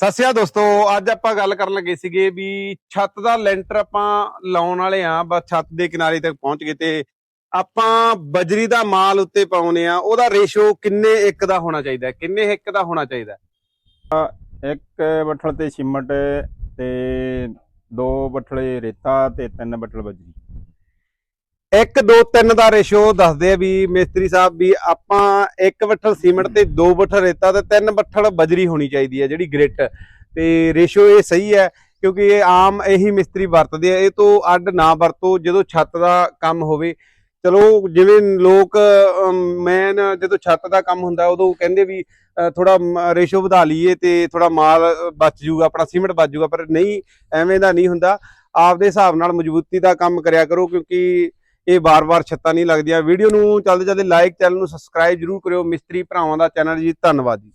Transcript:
ਸਤਿ ਸ਼੍ਰੀ ਅਕਾਲ ਦੋਸਤੋ, ਅੱਜ ਆਪਾਂ ਗੱਲ ਕਰਨ ਲੱਗੇ ਸੀਗੇ ਵੀ ਛੱਤ ਦਾ ਲੈਂਟਰ ਆਪਾਂ ਲਾਉਣ ਵਾਲੇ ਆ ਬਸ ਛੱਤ ਦੇ ਕਿਨਾਰੇ ਤੱਕ ਪਹੁੰਚ ਗਏ ਤੇ ਆਪਾਂ ਬਜਰੀ ਦਾ ਮਾਲ ਉੱਤੇ ਪਾਉਨੇ ਆ ਉਹਦਾ ਰੇਸ਼ੋ ਕਿੰਨੇ ਇੱਕ ਦਾ ਹੋਣਾ ਚਾਹੀਦਾ ਕਿੰਨੇ ਇੱਕ ਦਾ ਹੋਣਾ ਚਾਹੀਦਾ ਇੱਕ ਬੱਠਲ ਤੇ ਸਿਮਟ ਤੇ ਦੋ ਬੱਠਲੇ ਰੇਤਾ ਤੇ ਤਿੰਨ ਬੱਠਲ ਬਜਰੀ। 1 2 3 ਦਾ ਰੇਸ਼ੋ ਦੱਸਦੇ ਆ ਵੀ ਮਿਸਤਰੀ ਸਾਹਿਬ ਵੀ ਆਪਾਂ ਇੱਕ ਬੱਠਲ ਸੀਮੈਂਟ ਤੇ ਦੋ ਬੱਠਲ ਰੇਤਾ ਤੇ ਤਿੰਨ ਬੱਠਲ ਬਜਰੀ ਹੋਣੀ ਚਾਹੀਦੀ ਹੈ ਜਿਹੜੀ ਗ੍ਰਿਟ ਤੇ ਰੇਸ਼ੋ ਇਹ ਸਹੀ ਹੈ ਕਿਉਂਕਿ ਇਹ ਆਮ ਇਹੀ ਮਿਸਤਰੀ ਵਰਤਦੇ ਆ, ਇਹ ਤੋਂ ਅੱਡ ਨਾ ਵਰਤੋ ਜਦੋਂ ਛੱਤ ਦਾ ਕੰਮ ਹੋਵੇ। ਚਲੋ ਜਿਵੇਂ ਲੋਕ ਮੈਨ ਜਦੋਂ ਛੱਤ ਦਾ ਕੰਮ ਹੁੰਦਾ ਉਦੋਂ ਕਹਿੰਦੇ ਵੀ ਥੋੜਾ ਰੇਸ਼ੋ ਵਧਾ ਲਈਏ ਤੇ ਥੋੜਾ ਮਾਲ ਬਚ ਜੂਗਾ, ਆਪਣਾ ਸੀਮੈਂਟ ਬਚ ਜੂਗਾ, ਪਰ ਨਹੀਂ, ਐਵੇਂ ਦਾ ਨਹੀਂ ਹੁੰਦਾ। ਆਪਦੇ ਹਿਸਾਬ ਨਾਲ ਮਜ਼ਬੂਤੀ ਦਾ ਕੰਮ ਕਰਿਆ ਕਰੋ ਕਿਉਂਕਿ ਇਹ ਵਾਰ-ਵਾਰ ਛੱਤਾਂ ਨਹੀਂ ਲੱਗਦੀਆਂ। ਵੀਡੀਓ ਨੂੰ ਚੱਲਦੇ ਜਲਦੀ ਲਾਈਕ ਚੈਨਲ ਨੂੰ ਸਬਸਕ੍ਰਾਈਬ ਜਰੂਰ ਕਰਿਓ। ਮਿਸਤਰੀ ਭਰਾਵਾਂ ਦਾ ਚੈਨਲ ਜੀ, ਧੰਨਵਾਦ ਜੀ।